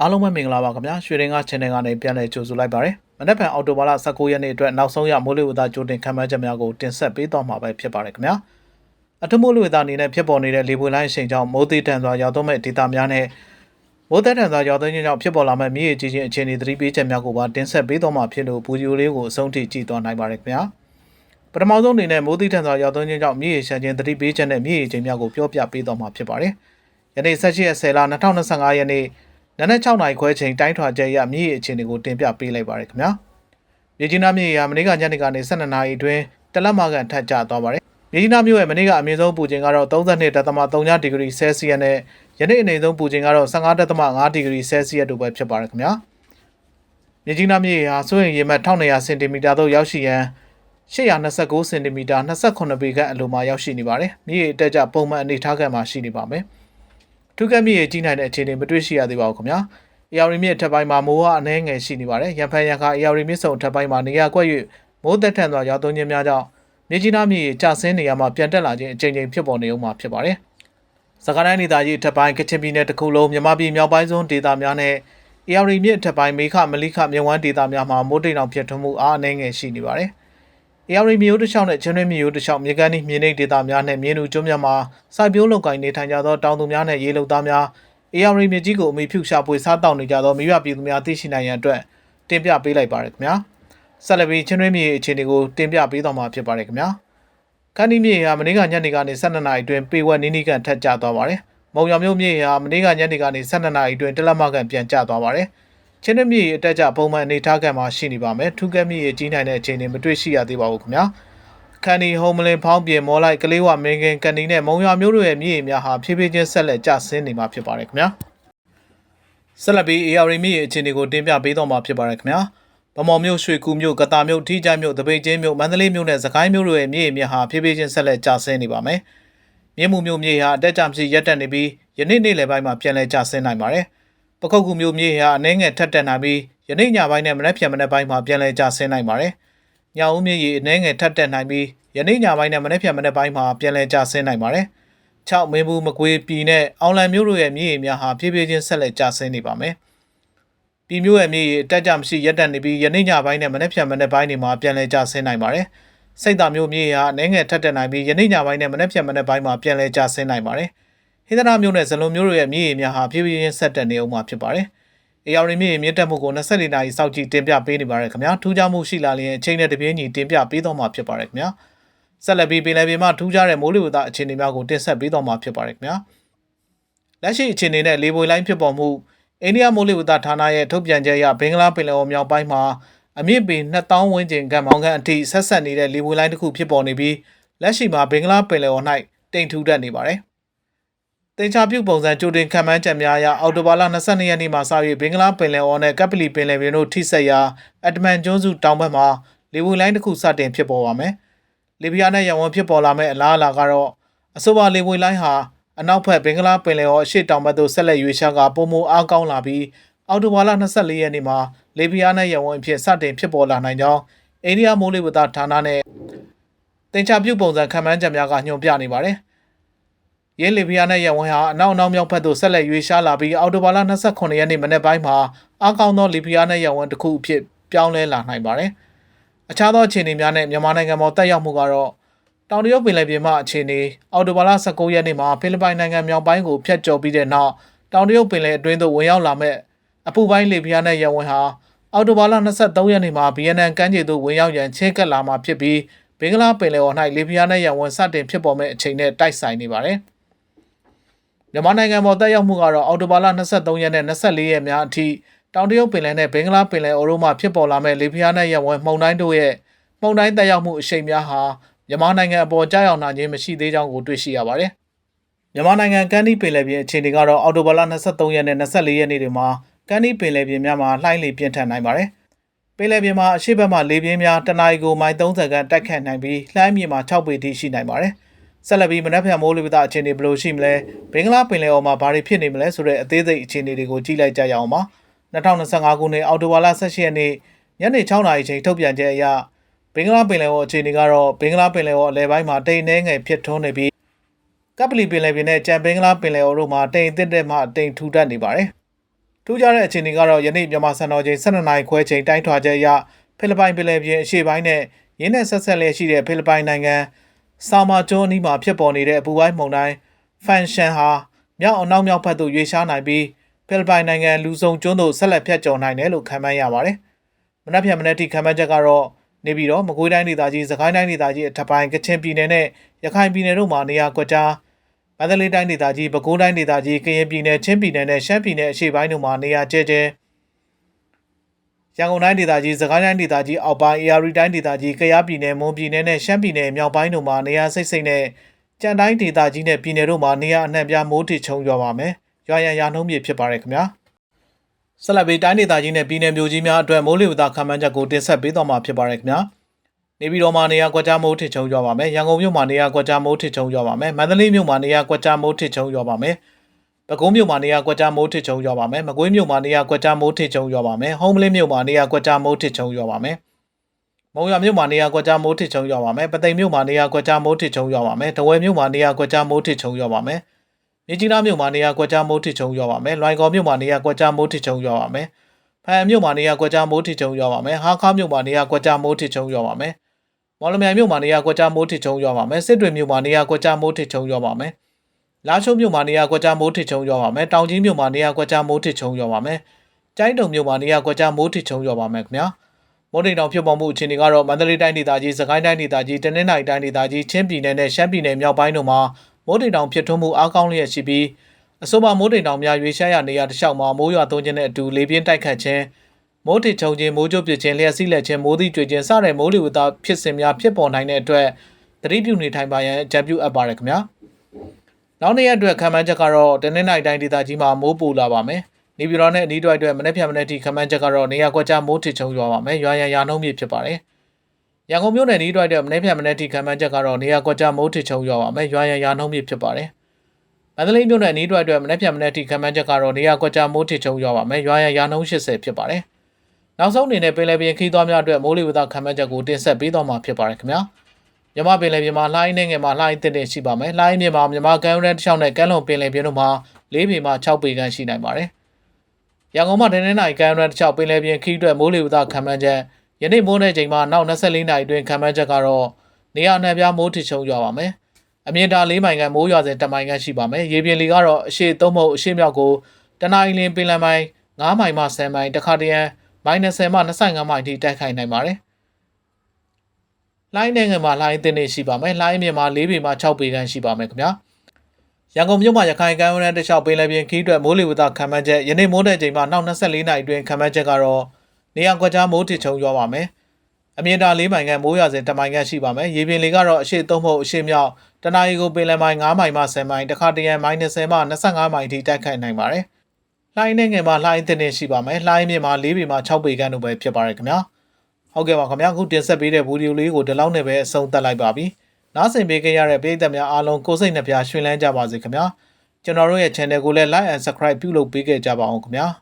အားလုံးပဲမင်္ဂလာပါခင်ဗျာရွှေရင်က channel ကနေပြန်လည်ကြိုဆိုလိုက်ပါရစေမနက်ဖြန်အော်တိုဘာလ19ရက်နေ့အတွက်နောက်ဆုံးရမိုးလေဝသကြိုတင်ခန့်မှန်းချက်များကိုတင်ဆက်ပေးတော့မှာပဲဖြစ်ပါတယ်ခင်ဗျာအထူးမိုးလေဝသအနေနဲ့ဖြစ်ပေါ်နေတဲ့လေပွေလိုင်းအချိန်ကြောင့်မိုးသေးတန်စွာရောက်သွန်းမဲ့ဒေသများနဲ့မိုးသက်တန်စွာရောက်သွန်းခြင်းကြောင့်ဖြစ်ပေါ်လာမဲ့မြေကြီးကြီးချင်းအခြေအနေသတိပေးချက်များကိုပါတင်ဆက်ပေးတော့မှာဖြစ်လို့ဗီဒီယိုလေးကိုအဆုံးထိကြည့်သွားနိုင်ပါတယ်ခင်ဗျာပထမဆုံးအနေနဲ့မိုးသီးထန်စွာရောက်သွန်းခြင်းကြောင့်မြေရေရှမ်းခြင်းသတိပေးချက်နဲ့မြေရေချိန်များကိုပြောပြပေးတော့မှာဖြစ်ပါတယ်။ယနေ့18ရက်10လ2025ရက်နေ့ နနက်6နာရီခွဲချိန်တိုင်းထွာချက်ရမြေရေအခြေအနေကိုတင်ပြပေးလိုက်ပါရခင်ဗျာ။မြေကြီးနားမြေရေဟာမနေ့ကညနေကနေ12နာရီအတွင်းတလက်မကန်ထပ်ကျသွားပါတယ်။မြေကြီးနားမြို့ရဲ့မနေ့ကအမြင့်ဆုံးပူချိန်ကတော့32.3ဒီဂရီဆဲလ်စီယပ်နဲ့ယနေ့အနေဆုံးပူချိန်ကတော့15.5ဒီဂရီဆဲလ်စီယပ်တို့ပဲဖြစ်ပါတယ်ခင်ဗျာ။မြေကြီးနားမြေရေဟာဆိုရင်ရေမှတ်1200စင်တီမီတာသို့ရောက်ရှိရန်829စင်တီမီတာ28ပေခန့်အလိုမှာရောက်ရှိနေပါတယ်။မြေရေအတက်ကြပုံမှန်အနေထားကမှာရှိနေပါမယ်။ ထုကက်မြေရေကြီးနိုင်တဲ့အခြေအနေမတွေ့ရှိရသေးပါဘူးခင်ဗျာ။အေယာရီမြစ်ထပ်ပိုင်းမှာမိုးကအနှဲငယ်ရှိနေပါတယ်။ရန်ဖန်ရန်ခါအေယာရီမြစ်စုံထပ်ပိုင်းမှာနေရာကွက်၍မိုးသက်ထန်စွာရောက်သွန်းခြင်းများကြောင့်မြေကြီးနားမြေရေကျဆင်းနေရမှာပြန်တက်လာခြင်းအကြိမ်ကြိမ်ဖြစ်ပေါ်နေဦးမှာဖြစ်ပါတယ်။စကိုင်းတိုင်းဒေသကြီးထပ်ပိုင်းကချင်ပြည်နယ်တစ်ခုလုံးမြမပြည်မြောက်ပိုင်းစွန်းဒေသများနဲ့အေယာရီမြစ်ထပ်ပိုင်းမေခမလိခမြဝန်းဒေသများမှာမိုးတိမ်အောင်ဖြစ်ထွန်းမှုအားအနှဲငယ်ရှိနေပါတယ်။။ အေယာရီမျိုးတစ်ချောင်းနဲ့ချင်းတွင်းမျိုးတစ်ချောင်းမြေကန်ဤမြေနိဒေတာများနဲ့မြေနူကျွန်းများမှာစိုက်ပျိုးလုပ်ကိုင်နေထိုင်ကြသောတောင်သူများနဲ့ရေလုံသားများအေယာရီမြေကြီးကိုအမိဖြူရှာပွေစားတောက်နေကြသောမိဘပြည်သူများသိရှိနိုင်ရန်အတွက်တင်ပြပေးလိုက်ပါရခင်ဗျာ။ဆက်လက်ပြီးချင်းတွင်းမြေအခြေအနေကိုတင်ပြပေးတော့မှာဖြစ်ပါတယ်ခင်ဗျာ။ခန်းဒီမြေဟာမနေ့ကညနေကနေ12နာရီအတွင်းပေဝက်နီးနီးကန်ထက်ကျသွားပါတယ်။မုံရောင်မျိုးမြေဟာမနေ့ကညနေကနေ12နာရီအတွင်းတလက်မကန်ပြန်ကျသွားပါတယ်။ ချင်းတွင်းမြေအတက်ကြပုံမှန်အနေထားကံမှာရှိနေပါမယ်။ထူးကဲမြေကြီးနိုင်တဲ့အခြေအနေမတွေ့ရှိရသေးပါဘူးခင်ဗျာ။ခန်နီဟုံမလင်ဖောင်းပြင်မော်လိုက်ကလေးဝမင်းကင်ကန်နီနဲ့မုံရွာမျိုးတို့ရဲ့မြေများဟာဖြည်းဖြည်းချင်းဆက်လက်ကျဆင်းနေမှာဖြစ်ပါတယ်ခင်ဗျာဆက်လက်ပြီး AR မြေအခြေအနေကိုတင်ပြပေးတော့မှာဖြစ်ပါတယ်ခင်ဗျာဗမော်မြို့ရွှေကူမြို့ကတာမြို့ထိကြိုက်မြို့တပိတ်ချင်းမြို့မန္တလေးမြို့နဲ့စကိုင်းမြို့တို့ရဲ့မြေမြေဟာဖြည်းဖြည်းချင်းဆက်လက်ကျဆင်းနေပါမယ်မြေမှုမြို့မြေဟာအတက်ကြမရှိရက်တက်နေပြီးယနေ့နေ့လယ်ပိုင်းမှာပြန်လည်ကျဆင်းနိုင်ပါတယ် ပခုတ်ကူမြို့မြေဟာအနှဲငယ်ထက်တက်နိုင်ပြီးယနေ့ညပိုင်းနဲ့မနက်ဖြန်မနက်ပိုင်းမှာပြန်လည်ကျဆင်းနိုင်ပါတယ်ညဦးမြေကြီးအနှဲငယ်ထက်တက်နိုင်ပြီးယနေ့ညပိုင်းနဲ့မနေ့ဖြန်မနေ့ပိုင်းမှာပြန်လည်ကျဆင်းနိုင်ပါတယ်။6မင်းဘူးမကွေးပြည်နဲ့အောင်လံမျိုးတို့ရဲ့မြေရီများဟာဖြည်းဖြည်းချင်းဆက်လက်ကျဆင်းနေပါမယ်။ပြည်မျိုးရဲ့မြေရီတက်ကြမရှိရက်တက်နေပြီးယနေ့ညပိုင်းနဲ့မနေ့ဖြန်မနေ့ပိုင်းတွေမှာပြန်လည်ကျဆင်းနိုင်ပါတယ်။စိတ်သားမျိုးမြေရီဟာအနေငယ်ထက်တက်နိုင်ပြီးယနေ့ညပိုင်းနဲ့မနေ့ဖြန်မနေ့ပိုင်းမှာပြန်လည်ကျဆင်းနိုင်ပါတယ်။ ဟိန္ဒရာမျိုးနဲ့ဇလုံမျိုးတို့ရဲ့မြေရီများဟာဖြည်းဖြည်းချင်းဆက်တက်နေအောင်မှာဖြစ်ပါတယ်။အေယာရီမြေမြင့်တက်မှုကို24နာရီစောင့်ကြည့်တင်ပြပေးနေပါရခင်ဗျာထူးခြားမှုရှိလာရင်အချိန်နဲ့တပြေးညီတင်ပြပေးတော့မှာဖြစ်ပါရခင်ဗျာဆက်လက်ပြီးပင်လယ်ပြင်မှာထူးခြားတဲ့မိုးလေဝသအခြေအနေများကိုတင်ဆက်ပေးတော့မှာဖြစ်ပါရခင်ဗျာလက်ရှိအခြေအနေနဲ့လေပွေလိုင်းဖြစ်ပေါ်မှုအိန္ဒိယမိုးလေဝသဌာနရဲ့ထုတ်ပြန်ချက်အရဘင်္ဂလားပင်လယ်အော်မြောက်ပိုင်းမှာအမြင့်ပေ2000ဝန်းကျင်ကမောင်ကန်အထိဆက်ဆက်နေတဲ့လေပွေလိုင်းတစ်ခုဖြစ်ပေါ်နေပြီးလက်ရှိမှာဘင်္ဂလားပင်လယ်အော်၌တိမ်ထူတက်နေပါတယ် တင်ချပြုပုံစံကြိုတင်ခံမှန်းချက်များအရအော်တိုဘာလ22ရက်နေ့မှာစပြီးဘင်္ဂလားပင်လယ်အော်နဲ့ကပလီပင်လယ်ပြင်တို့ထိစပ်ရာအက်တမန်ကျွန်းစုတောင်ဘက်မှာလေပွေလိုင်းတစ်ခုစတင်ဖြစ်ပေါ်ပါမယ်။လီဘီယာနဲ့ရဝန်ဖြစ်ပေါ်လာမဲ့အလားအလာကတော့အဆိုပါလေပွေလိုင်းဟာအနောက်ဘက်ဘင်္ဂလားပင်လယ်ော်အရှေ့တောင်ဘက်သို့ဆက်လက်ရွေ့ရှားကပုံမအားကောင်းလာပြီးအော်တိုဘာလ24ရက်နေ့မှာလေဘီယာနဲ့ရဝန်အဖြစ်စတင်ဖြစ်ပေါ်လာနိုင်ကြောင်းအိန္ဒိယမိုးလေဝသဌာနနဲ့တင်ချပြုပုံစံခံမှန်းချက်များကညွှန်ပြနေပါတယ်။ ရဲလီဘီယာနဲ့ရဝန်ဟာအနောက်အနောက်မြောက်ဘက်သို့ဆက်လက်ရွေ့ရှားလာပြီးအော်တိုဘာလ29ရက်နေ့မနေ့ပိုင်းမှာအားကောင်းသောလီဘီယာနဲ့ရဝန်တစ်ခုအဖြစ်ပြောင်းလဲလာနိုင်ပါတယ်။အခြားသောအခြေအနေများနဲ့မြန်မာနိုင်ငံပေါ်တက်ရောက်မှုကတော့တောင်တရုတ်ပင်လယ်ပြင်မှအခြေအနေအော်တိုဘာလ19ရက်နေ့မှာဖိလစ်ပိုင်နိုင်ငံမြောက်ပိုင်းကိုဖျက်ကျော်ပြီးတဲ့နောက်တောင်တရုတ်ပင်လယ်အတွင်းသို့ဝင်ရောက်လာမဲ့အပူပိုင်းလေပြင်းနဲ့ရဝင်းဟာအော်တိုဘာလ23ရက်နေ့မှာဗီယက်နမ်ကမ်းခြေသို့ဝင်ရောက်ရန်ချင်းကပ်လာမှာဖြစ်ပြီးဘင်္ဂလားပင်လယ်အော်၌လေပြင်းနဲ့ရဝင်းစတင်ဖြစ်ပေါ်မဲ့အချိန်နဲ့တိုက်ဆိုင်နေပါတယ်။ မြန်မာနိုင်ငံပေါ်တက်ရောက်မှုကတော့အော်တိုဘာလ23ရက်နဲ့24ရက်များအထိတောင်တရုတ်ပင်လယ်နဲ့ဘင်္ဂလားပင်လယ်အော်တို့မှဖြစ်ပေါ်လာမဲ့လေပြင်းနဲ့ရဝဲမှုန်တိုင်းတို့ရဲ့မှုန်တိုင်းတက်ရောက်မှုအရှိန်များဟာမြန်မာနိုင်ငံအပေါ်ကြားရောက်နိုင်ခြင်းမရှိသေးကြောင်းကိုတွေ့ရှိရပါတယ်။မြန်မာနိုင်ငံကမ်းနီးပင်လယ်ပြင်အခြေအနေကတော့အော်တိုဘာလ23ရက်နဲ့24ရက်နေ့တွေမှာကမ်းနီးပင်လယ်ပြင်များမှာလှိုင်းလေပြင်းထန်နိုင်ပါတယ်။ပင်လယ်ပြင်မှာအရှိတ်ဘက်မှလေပြင်းများတနအီကိုမိုင်30ခန့်တိုက်ခတ်နိုင်ပြီးလှိုင်းမြေမှာ6ပေထိရှိနိုင်ပါတယ်။ ဆက်လက်ပြီးမနက်ဖြန်မိုးလေဝသအခြေအနေဘယ်လိုရှိမလဲဘင်္ဂလားပင်လယ်အော်မှာဘာတွေဖြစ်နေမလဲဆိုတဲ့အသေးစိတ်အခြေအနေတွေကိုကြည့်လိုက်ကြရအောင်ပါ။2025ခုနှစ်အောက်တိုဘာလ18ရက်နေ့ညနေ6နာရီချိန်ထုတ်ပြန်ချက်အရဘင်္ဂလားပင်လယ်အော်အခြေအနေကတော့ဘင်္ဂလားပင်လယ်အော်အလဲပိုင်းမှာတိမ်နှဲငယ်ဖြစ်ထွန်းနေပြီးကပလီပင်လယ်ပြင်နဲ့ကြံဘင်္ဂလားပင်လယ်အော်တို့မှာတိမ်အစ်တဲ့မှတိမ်ထူထပ်နေပါတယ်။ဒထူးခြားတဲ့အခြေအနေကတော့ယနေ့မြန်မာစံတော်ချိန်12နာရီခွဲချိန်တိုင်းထွာချက်အရဖိလစ်ပိုင်ပြည်လယ်ပြင်အရှေ့ပိုင်းနဲ့ရင်းနဲ့ဆက်ဆက်လျက်ရှိတဲ့ဖိလစ်ပိုင်နိုင်ငံ ဆာမာကျွန်းအနီးမှာဖြစ်ပေါ်နေတဲ့အပူပိုင်းမုန်တိုင်းဖန်ရှန်ဟာမြောက်အနောက်မြောက်ဘက်သို့ရွေ့ရှားနိုင်ပြီးဖိလစ်ပိုင်နိုင်ငံလူဆုံကျွန်းသို့ဆက်လက်ဖြတ်ကျော်နိုင်တယ်လို့ခန့်မှန်းရပါတယ်။မနက်ဖြန်မနက်ထိခန့်မှန်းချက်ကတော့နေပြီးတော့မကွေးတိုင်းဒေသကြီးစကိုင်းတိုင်းဒေသကြီးအထက်ပိုင်းကချင်ပြည်နယ်နဲ့ရခိုင်ပြည်နယ်တို့မှာနေရာကွက်ကြားမန္တလေးတိုင်းဒေသကြီးပဲခူးတိုင်းဒေသကြီးကရင်ပြည်နယ်ချင်းပြည်နယ်နဲ့ရှမ်းပြည်နယ်အရှေ့ပိုင်းတို့မှာနေရာကျဲကျဲ ရန်ကုန်တိုင်းဒေသကြီးစကိုင်းတိုင်းဒေသကြီးအောက်ပိုင်း AR တိုင်းဒေသကြီးကယားပြည်နယ်မွန်ပြည်နယ်နဲ့ရှမ်းပြည်နယ်မြောက်ပိုင်းတို့မှာနေရာစိတ်စိတ်နဲ့ကြံတိုင်းဒေသကြီးနဲ့ပြည်နယ်တို့မှာနေရာအနှံ့ပြားမိုးထစ်ချုံရွာပါမယ်။ရွာရန်ရာနှုန်းပြည့်ဖြစ်ပါရယ်ခင်ဗျာ။ဆက်လက်ပြီးတိုင်းဒေသကြီးနဲ့ပြည်နယ်မျိုးကြီးများအတွက်မိုးလေဝသခန့်မှန်းချက်ကိုတင်ဆက်ပေးသွားမှာဖြစ်ပါရယ်ခင်ဗျာ။နေပြည်တော်မှာနေရာကွက်ကြားမိုးထစ်ချုံရွာပါမယ်။ရန်ကုန်မြို့မှာနေရာကွက်ကြားမိုးထစ်ချုံရွာပါမယ်။မန္တလေးမြို့မှာနေရာကွက်ကြားမိုးထစ်ချုံရွာပါမယ်။ ပဲခူးမြို့မှာနေရာကွက်ကြားမိုးထစ်ချုံရွာပါမယ်။မကွေးမြို့မှာနေရာကွက်ကြားမိုးထစ်ချုံရွာပါမယ်။ဟုံးမလင်းမြို့မှာနေရာကွက်ကြားမိုးထစ်ချုံရွာပါမယ်။မုံရမြို့မှာနေရာကွက်ကြားမိုးထစ်ချုံရွာပါမယ်။ပသိမ်မြို့မှာနေရာကွက်ကြားမိုးထစ်ချုံရွာပါမယ်။တဝယ်မြို့မှာနေရာကွက်ကြားမိုးထစ်ချုံရွာပါမယ်။မြကြီးနားမြို့မှာနေရာကွက်ကြားမိုးထစ်ချုံရွာပါမယ်။လွိုင်ကော်မြို့မှာနေရာကွက်ကြားမိုးထစ်ချုံရွာပါမယ်။ဖန်မြို့မှာနေရာကွက်ကြားမိုးထစ်ချုံရွာပါမယ်။ဟာခါမြို့မှာနေရာကွက်ကြားမိုးထစ်ချုံရွာပါမယ်။မော်လမြိုင်မြို့မှာနေရာကွက်ကြားမိုးထစ်ချုံရွာပါမယ်။စစ်တွေမြို့မှာနေရာကွက်ကြားမိုးထစ်ချုံရွာပါမယ်။ လာချိုမြို့မှာနေရာကွက်ကြားမိုးထစ်ချုံရွာပါမယ်။တောင်ကြီးမြို့မှာနေရာကွက်ကြားမိုးထစ်ချုံရွာပါမယ်။ကျိုင်းတုံမြို့မှာနေရာကွက်ကြားမိုးထစ်ချုံရွာပါမယ်ခင်ဗျာ။မိုးတိမ်တောင်ဖြစ်ပေါ်မှုအခြေအနေကတော့မန္တလေးတိုင်းဒေသကြီး၊စကိုင်းတိုင်းဒေသကြီး၊တနင်္သာရီတိုင်းဒေသကြီး၊ချင်းပြည်နယ်နဲ့ရှမ်းပြည်နယ်မြောက်ပိုင်းတို့မှာမိုးတိမ်တောင်ဖြစ်ထွန်းမှုအားကောင်းလျက်ရှိပြီးအဆိုပါမိုးတိမ်တောင်များရွေးရှားရနေရာတစ်လျှောက်မှာမိုးရွာသွန်းခြင်းနဲ့အတူလေပြင်းတိုက်ခတ်ခြင်းမိုးထစ်ချုံခြင်းမိုးကြိုးပစ်ခြင်းလျှက်စီးလက်ခြင်းမိုးသီးကြွေခြင်းစတဲ့မိုးလေဝသဖြစ်စဉ်များဖြစ်ပေါ်နိုင်တဲ့အတွက်သတိပြုနေထိုင်ပါရန်အကြံပြုအပ်ပါတယ်ခင်ဗျာ။ နောက်နေ့ရက်အတွက်ခံမှန်းချက်ကတော့တနင်္သာရီတိုင်းဒေသကြီးမှာမိုးပူလာပါမယ်။နေပြည်တော်နဲ့အနီးတစ်ဝိုက်အတွက်မနေ့ဖြန်မနေ့ထိခံမှန်းချက်ကတော့နေရာကွက်ကြားမိုးထစ်ချုံရွာပါမယ်။ရွာရန်ရာနှုန်းမြင့်ဖြစ်ပါတယ်။ရန်ကုန်မြို့နယ်အနီးတစ်ဝိုက်အတွက်မနေ့ဖြန်မနေ့ထိခံမှန်းချက်ကတော့နေရာကွက်ကြားမိုးထစ်ချုံရွာပါမယ်။ရွာရန်ရာနှုန်းမြင့်ဖြစ်ပါတယ်။မန္တလေးမြို့နယ်အနီးတစ်ဝိုက်အတွက်မနေ့ဖြန်မနေ့ထိခံမှန်းချက်ကတော့နေရာကွက်ကြားမိုးထစ်ချုံရွာပါမယ်။ရွာရန်ရာနှုန်း80ဖြစ်ပါတယ်။နောက်ဆုံးအနေနဲ့ပင်လယ်ပြင်ခီးသွွားများအတွက်မိုးလေဝသခံမှန်းချက်ကိုတင်ဆက်ပေးသွားမှာဖြစ်ပါတယ်ခင်ဗျာ။ မြမပင်လယ်ပြင်မှာလှိုင်းနေငယ်မှာလှိုင်းတစ်တင်ရှိပါမယ်။လှိုင်းမြေမှာမြမကမ်းရိုးတန်းတစ်လျှောက်နဲ့ကမ်းလွန်ပင်လယ်ပြင်တို့မှာ၄ပေမှ6ပေခန့်ရှိနိုင်ပါတယ်။ရန်ကုန်မှာဒင်းနေနိုင်ကမ်းရိုးတန်းတစ်လျှောက်ပင်လယ်ပြင်ခီးအတွက်မိုးလေဝသခံမှန်းချက်ယနေ့မိုးတဲ့ချိန်မှာနောက်24နာရီအတွင်းခံမှန်းချက်ကတော့နေရာနယ်ပြားမိုးထစ်ချုံရွာပါမယ်။အမြင့်တာ၄မိုင်ခန့်မိုးရွာစဉ်10မိုင်ခန့်ရှိပါမယ်။ရေပြင်လီကတော့အရှိသုံးမဟုတ်အရှိမြောက်ကိုတနအီလင်းပင်လယ်မိုင်9မိုင်မှ10မိုင်တခါတရံမိုင်20မှ25မိုင်ထိတိုက်ခိုက်နိုင်ပါတယ်။ လိုင်းနိုင်ငံမှာလိုင်းအသင်းတွေရှိပါမယ်။လိုင်းမြေမှာ4ပေမှ6ပေခန့်ရှိပါမယ်ခင်ဗျာ။ရန်ကုန်မြို့မှာရခိုင်ကမ်းရိုးတန်းတစ်လျှောက်ပင်လယ်ပြင်ခီးအတွက်မိုးလေဝသခံမှန်းချက်ယနေ့မိုးတဲ့ချိန်မှာနောက်24နာရီအတွင်းခံမှန်းချက်ကတော့နေရာကွက်ကြားမိုးထစ်ချုံရွာပါမယ်။အမြင့်တာ၄မိုင်ခန့်မိုးရွာစဉ်10မိုင်ခန့်ရှိပါမယ်။ရေပြင်လေကတော့အရှိသုံးဖို့အရှိမြောက်တနအီကိုပင်လယ်မိုင်9မိုင်မှ10မိုင်တခါတရံမိုင်20မှ25မိုင်ထိတိုက်ခိုက်နိုင်ပါတယ်။လှိုင်းနေငယ်မှာလှိုင်းတင်နေရှိပါမယ်။လှိုင်းမြင့်မှာ4ပေမှ6ပေခန့်တို့ပဲဖြစ်ပါတယ်ခင်ဗျာ။ ဟုတ်ကဲ့ပါခင်ဗျာအခုတင်ဆက်ပေးတဲ့ဗီဒီယိုလေးကိုဒီလောက်နဲ့ပဲအဆုံးသတ်လိုက်ပါပြီ။နားဆင်ပေးခဲ့ရတဲ့ပရိသတ်များအားလုံးကိုယ်စိတ်နှပြရွှင်လန်းကြပါစေခင်ဗျာ။ကျွန်တော်တို့ရဲ့ channel ကိုလည်း like and subscribe ပြုလုပ်ပေးခဲ့ကြပါအောင်ခင်ဗျာ။